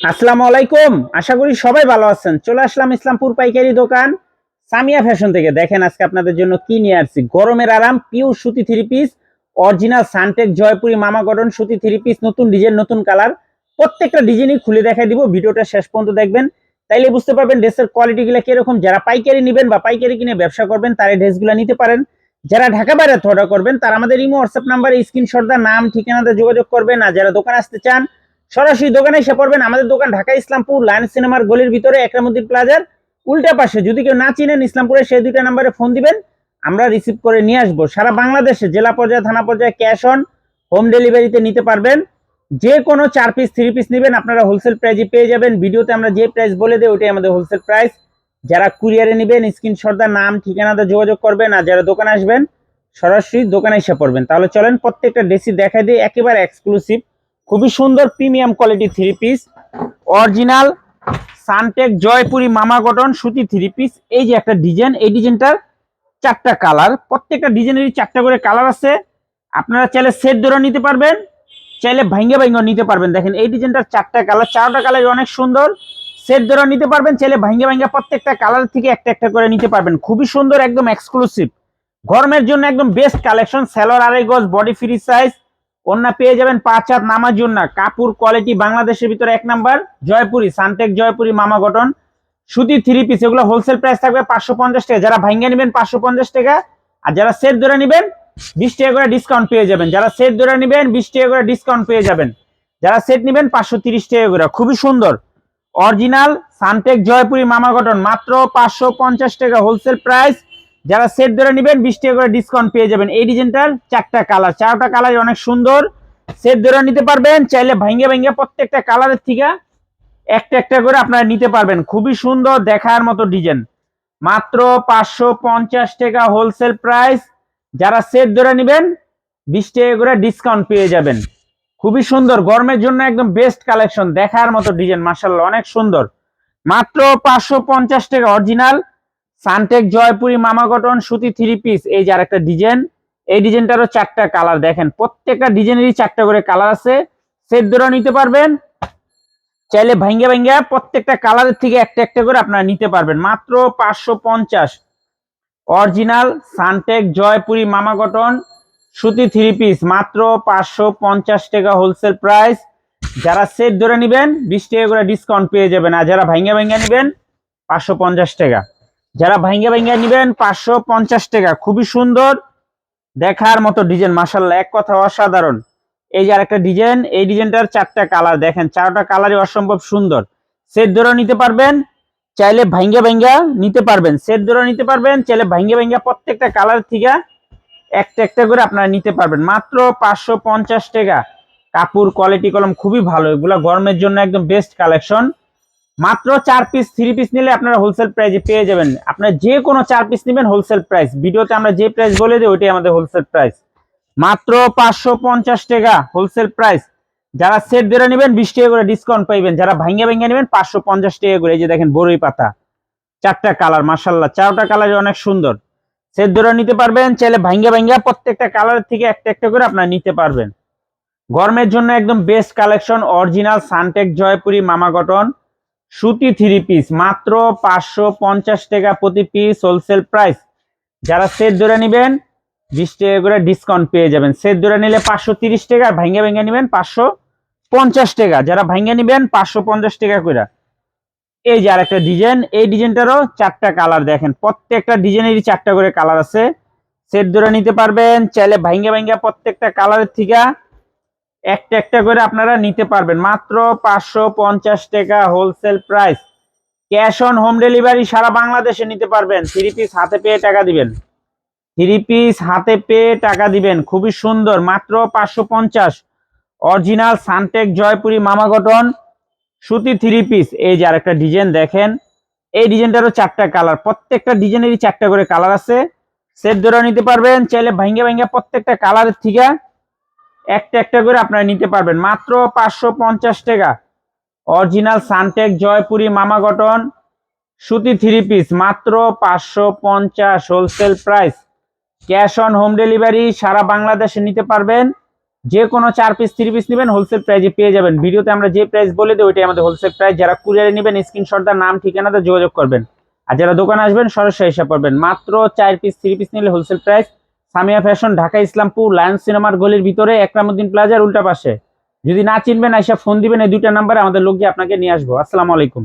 আসসালামু আলাইকুম। আশা করি সবাই ভালো আছেন। চলে আসলাম ইসলামপুর পাইকারি দোকান। সামিয়া ফ্যাশন থেকে দেখেন আজকে আপনাদের জন্য কি নিয়ে আসছি। গরমের আরাম পিওর সুতি থ্রি পিস অরিজিনাল সানটেক জয়পুরি, মামা গঠন সুতি থ্রি পিস নতুন ডিজাইন নতুন কালার প্রত্যেকটা ডিজাইনই খুলে দেখাই দিব, ভিডিওটা শেষ পর্যন্ত দেখবেন। তাইলে বুঝতে পারবেন ড্রেসের কোয়ালিটিগুলো কীরকম। যারা পাইকারি নেবেন বা পাইকারি কিনে ব্যবসা করবেন, তারা ড্রেসগুলো নিতে পারেন। যারা ঢাকা বাইরে অর্ডার করবেন, তারা আমাদের ইমো হোয়াটসঅ্যাপ নাম্বারে স্ক্রিনশট দা নাম, ঠিকানাতে যোগাযোগ করবেন। আর যারা দোকানে আসতে চান সরাসরি দোকানে এসে পড়বেন আমাদের দোকান ঢাকা ইসলামপুর লায়ন সিনেমার গলির ভিতরে একরামুদ্দিন প্লাজার উল্টা পাশে। যদি কেউ না চিনেন ইসলামপুরের সেই দুইটা নাম্বারে ফোন দিবেন, আমরা রিসিভ করে নিয়ে আসব। সারা বাংলাদেশে জেলা পর্যায়ে, থানা পর্যায়ে ক্যাশ অন হোম ডেলিভারিতে নিতে পারবেন। যে কোনো চার পিস থ্রি পিস নেবেন, আপনারা হোলসেল প্রাইজে পেয়ে যাবেন। ভিডিওতে আমরা যে প্রাইস বলে দিই ওইটাই আমাদের হোলসেল প্রাইস যারা কুরিয়ারে নেবেন স্ক্রিনশটদার নাম, ঠিকানাতে যোগাযোগ করবেন আর যারা দোকানে আসবেন, সরাসরি দোকানে এসে পড়বেন। তাহলে চলেন প্রত্যেকটা ড্রেসই দেখা দিই, একেবারে এক্সক্লুসিভ খুবই সুন্দর premium quality three piece. Original Suntech Jaipuri মামা কটন সুতি থ্রি পিস। এই যে একটা ডিজাইন, এই ডিজাইনটার চারটা কালার। প্রত্যেকটা ডিজাইনেরই চারটা করে কালার আছে। আপনারা চাইলে সেট ধরে নিতে পারবেন, চাইলে ভাঙ্গে ভাঙ্গে নিতে পারবেন। দেখেন, এই ডিজাইনটার চারটা কালার চারটা কালার অনেক সুন্দর। সেট ধরে নিতে পারবেন, চাইলে ভাঙ্গে ভাঙ্গে প্রত্যেকটা কালার থেকে একটা একটা করে নিতে পারবেন। খুবই সুন্দর, একদম এক্সক্লুসিভ গরমের জন্য একদম বেস্ট কালেকশন স্যালোর আড়াই গজ বডি ফ্রি সাইজ ওন্না পেয়ে যাবেন পাঁচ হাত নামার জন্য। কাপুর কোয়ালিটি বাংলাদেশের ভিতরে এক নাম্বার, জয়পুরি, সানটেক, জয়পুরি, মামা গঠন। সুতি থ্রি পিস এগুলো হোলসেল প্রাইস থাকবে পাঁচশো পঞ্চাশ টাকা। যারা ভাঙ্গা নেবেন পাঁচশো পঞ্চাশ টাকা, আর যারা সেট ধরে নেবেন, বিশ টাকা করে ডিসকাউন্ট পেয়ে যাবেন। যারা সেট ধরে নেবেন, বিশ টাকা করে ডিসকাউন্ট পেয়ে যাবেন। যারা সেট নেবেন, পাঁচশো তিরিশ টাকা করে। খুবই সুন্দর। অরিজিনাল সানটেক, জয়পুরি, মামা গঠন। মাত্র পাঁচশো পঞ্চাশ টাকা হোলসেল প্রাইস যারা সেট ধরে নেবেন, বিশ টাকা করে ডিসকাউন্ট পেয়ে যাবেন। এই ডিজাইনটার চারটা কালার চারটা কালার অনেক সুন্দর। সেট ধরে নিতে পারবেন, চাইলে ভাঙ্গে ভাঙ্গে প্রত্যেকটা কালারের থেকে একটা একটা করে আপনারা নিতে পারবেন। খুবই সুন্দর দেখার মতো ডিজাইন। মাত্র পাঁচশো পঞ্চাশ টাকা হোলসেল প্রাইস যারা সেট ধরে নেবেন, বিশ টাকা করে ডিসকাউন্ট পেয়ে যাবেন। খুবই সুন্দর। গরমের জন্য একদম বেস্ট কালেকশন দেখার মতো ডিজাইন। মার্শাল্লাহ অনেক সুন্দর। মাত্র পাঁচশো পঞ্চাশ টাকা অরিজিনাল সানটেক জয়পুরি মামা কটন সুতি থ্রি পিস এই যে আরেকটা ডিজাইন এই ডিজাইনটারও চারটা কালার দেখেন। প্রত্যেকটা ডিজাইনেরই চারটা করে কালার আছে। সেট ধরে নিতে পারবেন। চাইলে ভাঙ্গে ভাঙ্গে প্রত্যেকটা কালারের থেকে একটা একটা করে আপনারা নিতে পারবেন। মাত্র পাঁচশো পঞ্চাশ। অরিজিনাল সানটেক জয়পুরি মামা কটন সুতি থ্রি পিস মাত্র পাঁচশো পঞ্চাশ টাকা হোলসেল প্রাইস যারা সেট ধরে নেবেন, বিশ টাকা করে ডিসকাউন্ট পেয়ে যাবেন। আর যারা ভাঙ্গে ভাঙ্গে নেবেন, পাঁচশো পঞ্চাশ টাকা। যারা ভাঙ্গে ভাঙ্গে নিবেন, পাঁচশো পঞ্চাশ টাকা। খুবই সুন্দর। দেখার মতো ডিজাইন মাসাল্লাহ এক কথা অসাধারণ। এই যে আরেকটা ডিজাইন, এই ডিজাইনটার চারটা কালার দেখেন, চারটা কালারই অসম্ভব সুন্দর। সেট ধরে নিতে পারবেন, চাইলে ভাঙ্গে ভাঙ্গা নিতে পারবেন। সেট ধরে নিতে পারবেন, চাইলে ভাঙ্গে ভাঙ্গা প্রত্যেকটা কালার থেকে একটা একটা করে আপনারা নিতে পারবেন। মাত্র পাঁচশো পঞ্চাশ টাকা। কাপড় কোয়ালিটি কলম খুবই ভালো। এগুলা গরমের জন্য একদম বেস্ট কালেকশন মাত্র চার পিস থ্রি পিস নিলে আপনারা হোলসেল প্রাইসে পেয়ে যাবেন। আপনারা যে কোনো চার পিস নেবেন হোলসেল প্রাইস ভিডিওতে আমরা যে প্রাইস বলে দিই, ওইটাই আমাদের হোলসেল প্রাইস মাত্র পাঁচশো পঞ্চাশ টাকা হোলসেল প্রাইস যারা সেট ধরে নেবেন, বিশ টাকা করে ডিসকাউন্ট পাইবেন। যারা ভাঙ্গে ভাঙ্গে নেবেন, পাঁচশো পঞ্চাশ টাকা করে। এই যে দেখেন, বড়ই পাতা। চারটা কালার মার্শাল্লাহ চারটা কালার অনেক সুন্দর। সেট ধরে নিতে পারবেন, চাইলে ভাঙ্গে ভাঙ্গে প্রত্যেকটা কালার থেকে একটা একটা করে আপনারা নিতে পারবেন। গরমের জন্য একদম বেস্ট কালেকশন অরিজিনাল সানটেক জয়পুরি মামা কটন সুতি থ্রি পিস মাত্র পাঁচশো পঞ্চাশ টাকা প্রতি পিস হোলসেল প্রাইস যারা সেট ধরে নেবেন, বিশ টাকা করে ডিসকাউন্ট পেয়ে যাবেন। সেট ধরে নিলে পাঁচশো তিরিশ টাকা, ভাঙ্গে ভেঙে নেবেন পাঁচশো পঞ্চাশ টাকা। যারা ভাঙ্গে নেবেন, পাঁচশো পঞ্চাশ টাকা করে। এই যে আরেকটা ডিজাইন এই ডিজাইনটারও চারটা কালার দেখেন। প্রত্যেকটা ডিজাইনেরই চারটা করে কালার আছে। সেট ধরে নিতে পারবেন, চাইলে ভাঙ্গে ভাঙ্গে প্রত্যেকটা কালারের থেকে একটা একটা করে আপনারা নিতে পারবেন। মাত্র পাঁচশো পঞ্চাশ টাকা wholesale price cash on home delivery সারা বাংলাদেশে নিতে পারবেন। থ্রি পিস হাতে পেয়ে টাকা দিবেন। থ্রি পিস হাতে পেয়ে টাকা দিবেন। খুবই সুন্দর। মাত্র পাঁচশো পঞ্চাশ। অরিজিনাল সানটেক জয়পুরি মামা গঠন সুতি থ্রি পিস এই যে আরেকটা ডিজাইন দেখেন। এই ডিজাইনটারও চারটা কালার প্রত্যেকটা ডিজাইনেরই চারটা করে কালার আছে। সেট ধরে নিতে পারবেন। চাইলে ভাঙ্গে ভাঙ্গে প্রত্যেকটা কালারের থেকে একটা একটা করে আপনারা নিতে পারবেন। মাত্র পাঁচশো পঞ্চাশ টাকা। অরিজিনাল সানটেক জয়পুরি মামা গঠন সুতি থ্রি পিস মাত্র পাঁচশো পঞ্চাশ wholesale price cash on home delivery সারা বাংলাদেশে নিতে পারবেন। যে কোনো চার পিস থ্রি পিস নেবেন হোলসেল প্রাইজে পেয়ে যাবেন। ভিডিওতে আমরা যে প্রাইস বলে দিই ওইটাই আমাদের হোলসেল প্রাইস যারা কুরিয়ারে নেবেন স্ক্রিনশট তার নাম, ঠিকানাতে যোগাযোগ করবেন। আর যারা দোকানে আসবেন, সরাসরি এসে করবেন মাত্র চার পিস থ্রি পিস নিলে wholesale price Samia fashion, Dhaka, Islampur, Lions সিনেমার গলির ভিতরে একরামুদ্দিন প্লাজার উল্টা পাশে। যদি না চিনবেন, আইসা ফোন দিবেন, এই দুইটা নাম্বারে আমাদের লোক আপনাকে নিয়ে আসব। আসসালামু আলাইকুম।